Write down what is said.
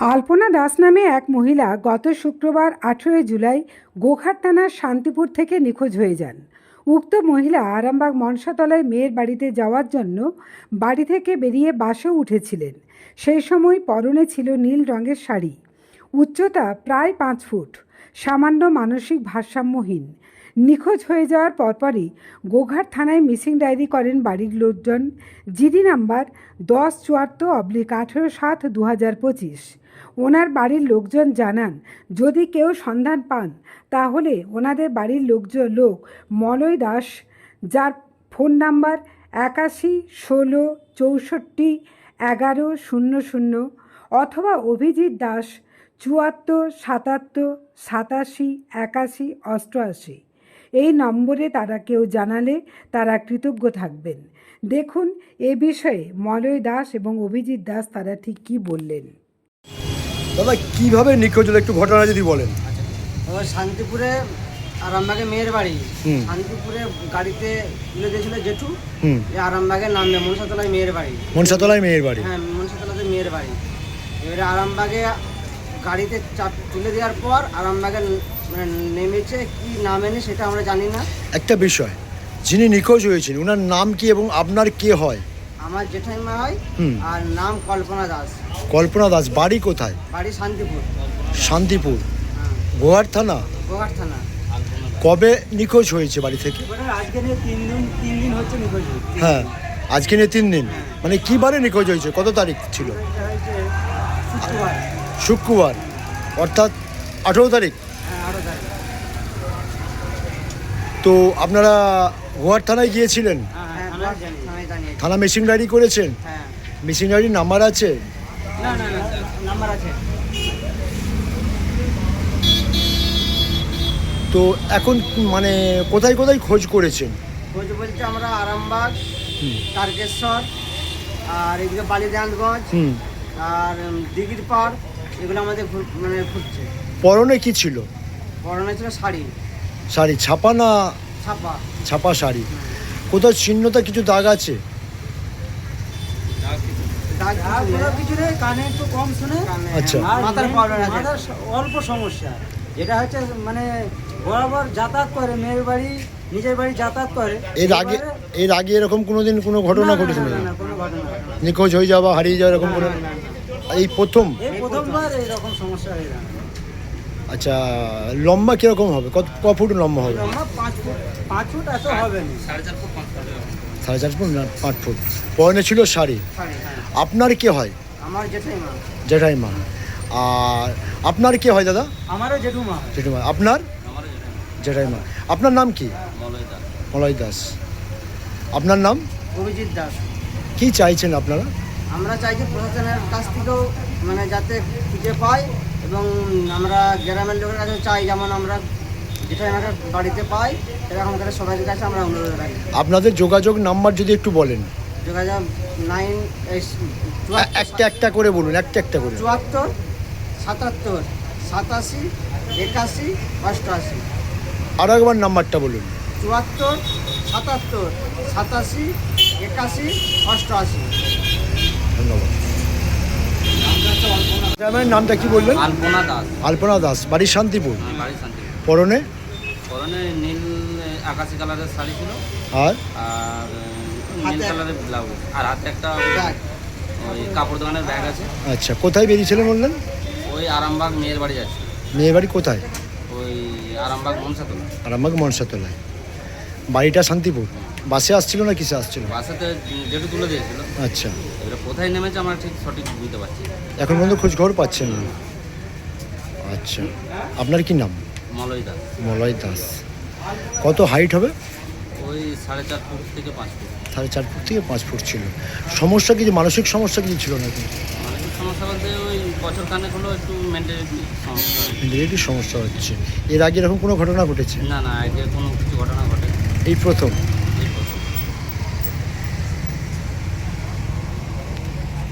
আলপনা দাস নামে এক মহিলা গত শুক্রবার আঠেরোই জুলাই গোখার থানার শান্তিপুর থেকে নিখোঁজ হয়ে যান। উক্ত মহিলা আরামবাগ মনসাতলায় মেয়ের বাড়িতে যাওয়ার জন্য বাড়ি থেকে বেরিয়ে বাসে উঠেছিলেন। সেই সময় পরনে ছিল নীল রঙের শাড়ি। উচ্চতা প্রায় পাঁচ ফুট। সামান্য মানসিক ভারসাম্যহীন। নিখোঁজ হয়ে যাওয়ার পরপরই গোঘাট থানায় মিসিং ডায়েরি করেন বাড়ির লোকজন। জিডি নাম্বার দশ চুয়াত্তর অবলিক আঠেরো সাত দু হাজার পঁচিশ। ওনার বাড়ির লোকজন জানান, যদি কেউ সন্ধান পান, তাহলে ওনাদের বাড়ির লোকজন লোক মলয় দাস, যার ফোন নাম্বার একাশি ষোলো চৌষট্টি এগারো শূন্য শূন্য, অথবা অভিজিৎ দাস চুয়াত্তর সাতাত্তর সাতাশি একাশি অষ্টআশি। এই নম্বরে তারা কেউ জানালে তারা কৃতজ্ঞ থাকবেন। দেখুন এ বিষয়ে মলয় দাস এবং অভিজিৎ দাস তারা ঠিক কী বললেন। দাদা কীভাবে নিখোঁজ হলো একটু ঘটনা যদি বলেন। শান্তিপুরে আরামবাগে মেয়ের বাড়ি। শান্তিপুরে গাড়িতে তুলে দিয়েছিল জেঠু। হুম। যে আরামবাগের নামে মনসাতলায় মেয়ের বাড়ি। মনসাতলায় মেয়ের বাড়ি। হ্যাঁ মনসাতলাতে মেয়ের বাড়ি। এবারে আরামবাগে গাড়িতে চাপ তুলে দেওয়ার পর আরামবাগে মানে নেমেছে কি নামেনি সেটা আমরা জানি না। একটা বিষয় যিনি নিখোঁজ হয়েছেন ওনার নাম কি এবং আপনার কে হয়? আমার জেঠাইমা হয় আর নাম কল্পনা দাস। কল্পনা দাস বাড়ি কোথায়? বাড়ি শান্তিপুর। শান্তিপুর। হ্যাঁ। গোহাট থানা? গোয়ার থানা। কবে নিখোঁজ হয়েছে বাড়ি থেকে? আজকে নিয়ে তিন দিন তিন দিন হচ্ছে নিখোঁজ হ্যাঁ আজকে নিয়ে তিন দিন। মানে কি বারে নিখোঁজ হয়েছে? কত তারিখ ছিল? শুক্রবার। শুক্রবার অর্থাৎ আঠেরো তারিখ। তো আপনারা গোহাট থানায় গিয়েছিলেন? থানা মেশিন ডায়েরি করেছেন? মিসিং ডায়েরির নাম্বার আছে? তো এখন মানে কোথায় কোথায় খোঁজ করেছেন? খোঁজ বলতে আমরা আরামবাগ তারকেশ্বর আর এদিকে বালিদানগঞ্জ আর দিঘির পাড় এগুলো আমাদের মানে ঘুরছে। পরনে কি ছিল? পরনে ছিল শাড়ি। শাড়ি। ছাপা না ছাপা। ছাপা শাড়ি? কোথাও চিহ্নতা কিছু দাগ আছে? দাগ কিছু নেই। কানে একটু কম শুনে আচ্ছা। মাথার প্রবলেম আছে। মাথার অল্প সমস্যা। যেটা হচ্ছে মানে বরাবর যাতায়াত করে মেয়ের বাড়ি নিজের বাড়ি যাতায়াত করে। এর আগে এবারে- এর আগে এরকম কোনোদিন কোনো ঘটনা ঘটেছে না। নিখোঁজ হয়ে যাওয়া হারিয়ে যাওয়া এরকম কোনো এই প্রথম? প্রথমবার এরকম সমস্যা হয়ে আচ্ছা লম্বা কীরকম হবে? কত ক ফুট লম্বা হবে? পাঁচ ফুট পাঁচ ফুট এত হবে না। সাড়ে চার ফুট না পাঁচ ফুট? পরনে ছিল শাড়ি। শাড়ি হ্যাঁ। আপনার কে হয়? আমার জেঠাইমা জেঠাইমা। আর আপনার কে হয় দাদা? আমারও জেঠুমা। জেঠিমা। আপনার? জেঠাইমা। আপনার নাম কি? মলয় দাস। আপনার নাম? অভিজিৎ দাস। কি চাইছেন আপনারা? আমরা চাইছি প্রশাসনের কাছ থেকেও মানে যাতে খুঁজে পাই এবং আমরা গ্রামের লোকের কাছে চাই যেমন আমরা যেটা আমাকে বাড়িতে পাই এরকম করে সবাই কাছে আমরা অনুরোধ রাখি। আপনাদের যোগাযোগ নাম্বার যদি একটু বলেন। যোগাযোগ নাইন একটা একটা করে বলুন একটা একটা করে। চুয়াত্তর সাতাত্তর সাতাশি একাশি অষ্টআশি। আরও একবার নাম্বারটা বলুন। চুয়াত্তর সাতাত্তর সাতাশি একাশি অষ্টআশি। ধন্যবাদ। গ্রামের নামটা কি বললেন? আলপনা দাস। আলপনা দাস বাড়ি শান্তিপুর? বাড়ি শান্তি পরনে? পরনে নীল আকাশি কালারের শাড়ি ছিল। আর? আর নীল কালারের ব্লাউজ। আর হাতে একটা ব্যাগ। ওই কাপড় দোকানের ব্যাগ আছে। আচ্ছা কোথায় বেরিয়েছিলেন বললেন? ওই আরামবাগ মেয়ের বাড়ি যাচ্ছে। মেয়ের বাড়ি কোথায়? ওই আরামবাগ মনসাতলা আরামবাগ মনসাতলায়। বাড়িটা শান্তিপুর? বাসে আসছিল না কিসে আসছিল? বাসাতে যেটু তুলে দিয়েছিল। আচ্ছা। এবারে কোথায় নেমেছে আমরা ঠিক সঠিক বুঝতে পারছি না। এখন পর্যন্ত খোঁজ খবর পাচ্ছেন না। আচ্ছা। আপনার কি নাম? মলয় দাস। মলয় দাস। কত হাইট হবে? ওই সাড়ে চার ফুট থেকে পাঁচ ফুট। সাড়ে চার ফুট থেকে পাঁচ ফুট ছিল। সমস্যা কিছু মানসিক সমস্যা কিছু ছিল নাকি? মানসিক সমস্যা বলতে ওই বছর হলো একটু মেন্টালিটি সমস্যা রিলেটিভ সমস্যা হচ্ছে। এর আগে এরকম কোনো ঘটনা ঘটেছে? না না আগে কোনো কিছু ঘটনা ঘটে এই প্রথম।